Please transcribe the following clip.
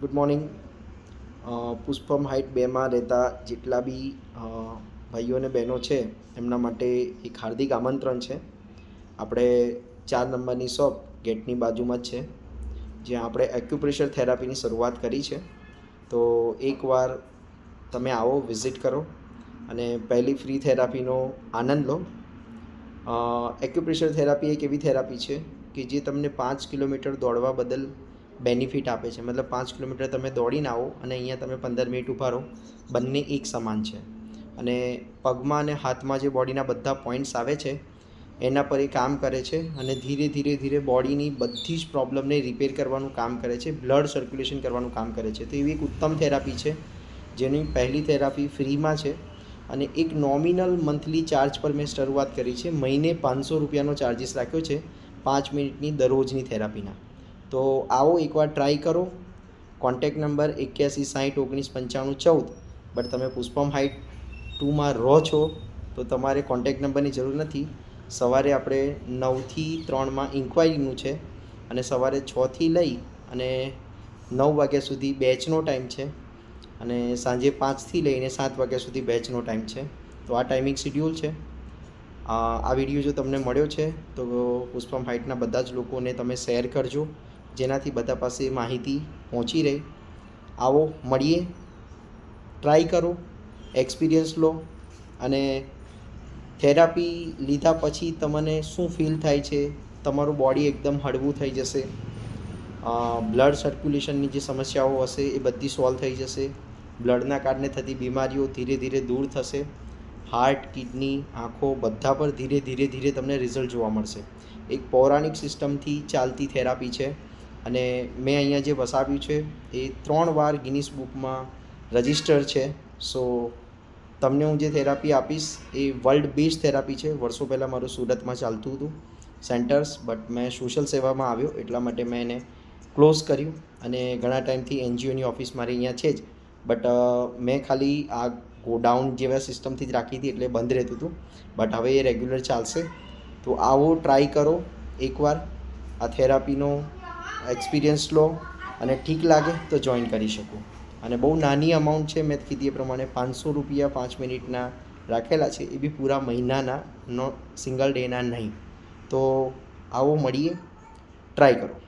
Good morning Pushpam height બેમાં રહેતા જેટલા બી ભાઈઓ અને બહેનો છે, એમના માટે એક હાર્દિક આમંત્રણ છે. આપણે ચાર નંબરની શોપ ગેટની બાજુમાં જ છે, જ્યાં આપણે એક્યુપ્રેશર થેરાપીની શરૂઆત કરી છે. તો એકવાર તમે આવો વિઝિટ કરો અને પહેલી ફ્રી થેરાપીનો આનંદ લો. એક્યુપ્રેશર થેરાપી એક એવી થેરાપી છે કે જે તમને પાંચ કિલોમીટર દોડવા બદલ બેનિફિટ આપે છે. મતલબ પાંચ કિલોમીટર તમે દોડીને આવો અને અહીંયા તમે પંદર મિનિટ ઊભા રહો. બંને એક સમાન છે. અને પગમાં અને હાથમાં જે બોડીના બધા પોઈન્ટ્સ આવે છે, એના પર એ કામ કરે છે અને ધીરે ધીરે ધીરે બોડીની બધી જ પ્રોબ્લમને રિપેર કરવાનું કામ કરે છે. બ્લડ સર્ક્યુલેશન કરવાનું કામ કરે છે. તો એવી એક ઉત્તમ થેરાપી છે, જેની પહેલી થેરાપી ફ્રીમાં છે અને એક નોમિનલ મંથલી ચાર્જ પર મેં શરૂઆત કરી છે. મહિને પાંચસો રૂપિયાનો ચાર્જિસ રાખ્યો છે પાંચ મિનિટની દરરોજની થેરાપીના. તો આવો એકવાર ટ્રાય કરો. કોન્ટેક્ટ નંબર એક્યાસી સાઠ ઓગણીસ પંચાણું ચૌદ. બટ તમે પુષ્પમ હાઇટ ટુમાં રહો છો, તો તમારે કોન્ટેક્ટ નંબરની જરૂર નથી. સવારે આપણે નવથી ત્રણમાં ઇન્ક્વાયરીનું છે અને સવારે છથી લઈ અને નવ વાગ્યા સુધી બેચનો ટાઈમ છે અને સાંજે પાંચથી લઈને સાત વાગ્યા સુધી બેચનો ટાઈમ છે. તો આ ટાઈમિંગ શિડ્યુલ છે. આ વીડિયો જો તમને મળ્યો છે, તો પુષ્પમ હાઇટના બધા જ લોકોને તમે શેર કરજો, જેનાથી બધા પાસે માહિતી પહોંચી રહે. આવો, મળીએ. ટ્રાય કરો. એક્સપિરિયન્સ લો. અને થેરાપી લીધા પછી તમને શું ફીલ થાય છે? તમારું બોડી એકદમ હળવું થઈ જશે. બ્લડ સર્ક્યુલેશનની જે સમસ્યાઓ હશે, એ બધી સોલ્વ થઈ જશે. બ્લડના કારણે થતી બીમારીઓ ધીરે ધીરે દૂર થશે. હાર્ટ કિડની આંખો બધા પર ધીરે ધીરે ધીરે તમને રિઝલ્ટ જોવા મળશે. એક પૌરાણિક સિસ્ટમથી ચાલતી થેરાપી છે અને મેં અહીંયા જે વસાવ્યું છે એ ત્રણ વાર ગિનિસ બુકમાં રજિસ્ટર છે. સો તમને હું જે થેરાપી આપીશ એ વર્લ્ડ બેસ્ટ થેરાપી છે. વર્ષો પહેલાં મારું સુરતમાં ચાલતું હતું સેન્ટર્સ બટ મેં સોશિયલ સેવામાં આવ્યો એટલા માટે મેં એને ક્લોઝ કર્યું અને ઘણા ટાઈમથી એનજીઓની ઓફિસ મારી અહીંયા છે જ. બટ મેં ખાલી આ ગોડાઉન જેવા સિસ્ટમથી જ રાખી હતી એટલે બંધ રહેતું હતું. બટ હવે એ રેગ્યુલર ચાલશે. તો આવો ટ્રાય કરો. એકવાર આ થેરાપીનો એક્સપિરિયન્સ લો અને ઠીક લાગે તો જોઈન કરી શકો. અને બહુ નાની અમાઉન્ટ છે, મેં કીધી એ પ્રમાણે પાંચસો રૂપિયા પાંચ મિનિટના રાખેલા છે, એ બી પૂરા મહિનાના, નો સિંગલ ડેના નહીં. તો આવો મળીએ. ટ્રાય કરો.